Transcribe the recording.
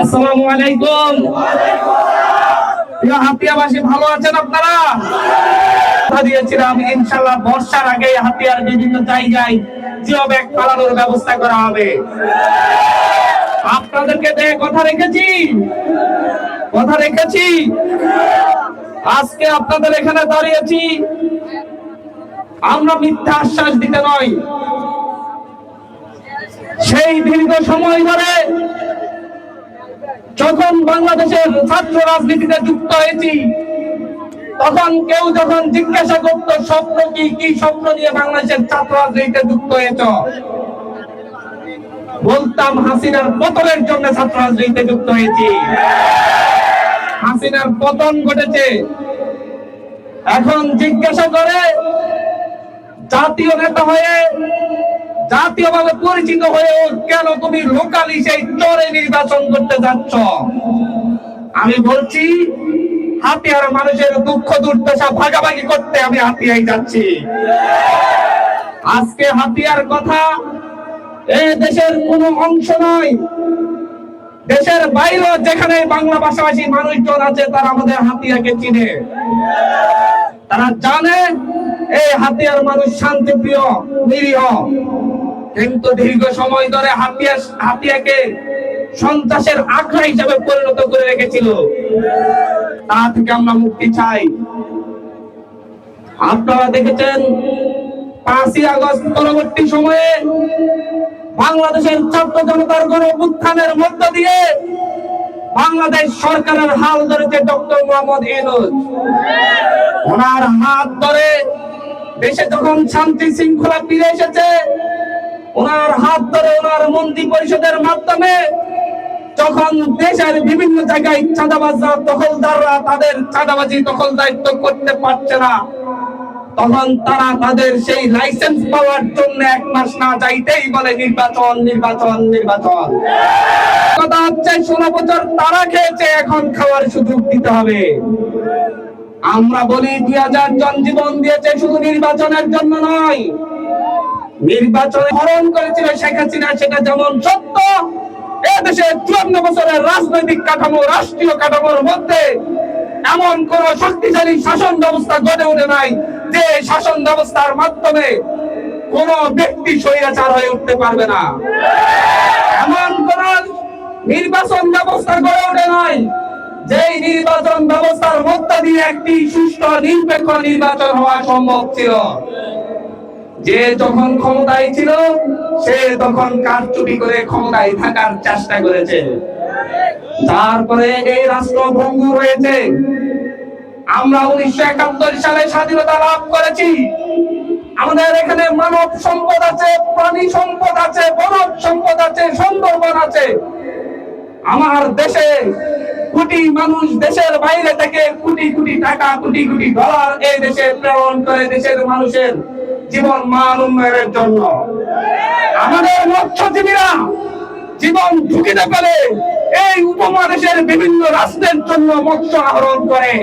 আসসালামু আলাইকুম। হাতিয়াবাসী, ভালো আছেন আপনারা? দিয়েছিলাম ইনশাল্লাহ বর্ষার আগে হাতিয়ার বিভিন্ন জায়গায় জিও ব্যাগ পালানোর ব্যবস্থা করা হবে। আপনাদেরকে দেয় কথা রেখেছি? কথা রেখেছি? আজকে আপনাদের এখানে দাঁড়িয়েছি। আমরা মিথ্যা আশ্বাস দিতে নয়। সেই দীর্ঘ সময় ধরে যখন বাংলাদেশের ছাত্র রাজনীতিতে যুক্ত হয়েছি, তখন কেউ যখন জিজ্ঞাসা করত, স্বপ্ন কি? কি স্বপ্ন নিয়ে বাংলাদেশের ছাত্র রাজনীতিতে যুক্ত হয়েছ? বলতাম, হাসিনার পতনের জন্য ছাত্র রাজনীতিতে যুক্ত হয়েছি। হাসিনার পতন ঘটেছে। এখন জিজ্ঞাসা করে জাতীয় নেতা হয়ে, জাতীয়ভাবে পরিচিত হয়ে কেন তুমি লোকালি সেই চরে নির্বাচন করতে যাচ্ছ? আমি বলছি, হাতিয়ার মানুষের দুঃখ দুর্দশা ভাগাভাগি করতে আমি হাতিয়াই যাচ্ছি। আজকে হাতিয়ার কথা দেশের কোনো অংশ নয় দেশের বাইরে যেখানে বাংলা ভাষাভাষী মানুষজন আছে, তারা আমাদের হাতিয়াকে চিনে। তারা জানে এই হাতিয়ার মানুষ শান্তিপ্রিয়, নিরীহ। কিন্তু দীর্ঘ সময় ধরে হাতিয়া হাতিয়াকে সন্ত্রাসের আখড়া হিসাবে পরিণত করে রেখেছিল। তা থেকে আমরা মুক্তি চাই। আপনারা দেখেছেন পাঁচই আগস্ট পরবর্তী সময়ে বাংলাদেশের ছাত্র জনতার গণ উত্থানের মধ্য দিয়ে বাংলাদেশ সরকারের হাল ধরেছে ডক্টর মোহাম্মদ ইউনুস। ওনার হাত ধরে দেশে যখন শান্তি শৃঙ্খলা ফিরে এসেছে, ওনার হাত ধরে ওনার মন্ত্রী পরিষদের মাধ্যমে যখন দেশের বিভিন্ন জায়গায় চাঁদাবাজরা দখলদাররা তাদের চাঁদাবাজি দখল দায়িত্ব করতে পারছে না তখন তারা তাদের সেই লাইসেন্স পাওয়ার জন্য এক মাস না চাইতেই বলে, নির্বাচন নির্বাচন নির্বাচন। কথা হচ্ছে, ষোলো বছর তারা খেয়েছে, এখন খাওয়ার সুযোগ দিতে হবে। আমরা বলি, দুই হাজার জন জীবন দিয়েছে শুধু নির্বাচনের জন্য নয়। নির্বাচনে হরণ করেছিল শেখ হাসিনা, সেটা যেমন সত্য, এদেশে চুয়ান্ন বছরের রাজনৈতিক কাঠামো, রাষ্ট্রীয় কাঠামোর মধ্যে এমন কোন শক্তিশালী শাসন ব্যবস্থা গড়ে ওঠে নাই। যে শাসন ব্যবস্থার মাধ্যমে কোন ব্যক্তি স্বৈরাচার হয়ে উঠতে পারবে না। এমন কোন নির্বাচন ব্যবস্থা গড়ে ওঠে নাই, যেই নির্বাচন ব্যবস্থার মধ্য দিয়ে একটি সুষ্ঠু নিরপেক্ষ নির্বাচন হওয়া সম্ভব ছিল। যে যখন ক্ষমতায় ছিল, সে তখন কারচুপি করে ক্ষমতায় থাকার চেষ্টা করেছে। তারপরে এই রাষ্ট্র ভঙ্গুর হয়েছে। আমরা উনিশশো একাত্তর সালে স্বাধীনতা লাভ করেছি। আমাদের এখানে মানব সম্পদ আছে, প্রাণী সম্পদ আছে বনজ সম্পদ আছে, সুন্দরবন আছে। আমার দেশে কোটি মানুষ দেশের বাইরে থেকে কোটি কোটি টাকা, কোটি কোটি ডলার এই দেশে প্রেরণ করে দেশের মানুষের জীবন মান উন্নয়নের জন্য। আমাদের মৎস্যজীবীরা জীবন ঝুঁকিতে ফেলে এই উপমহাদেশের বিভিন্ন রাষ্ট্রের জন্য মৎস্য আহরণ করে।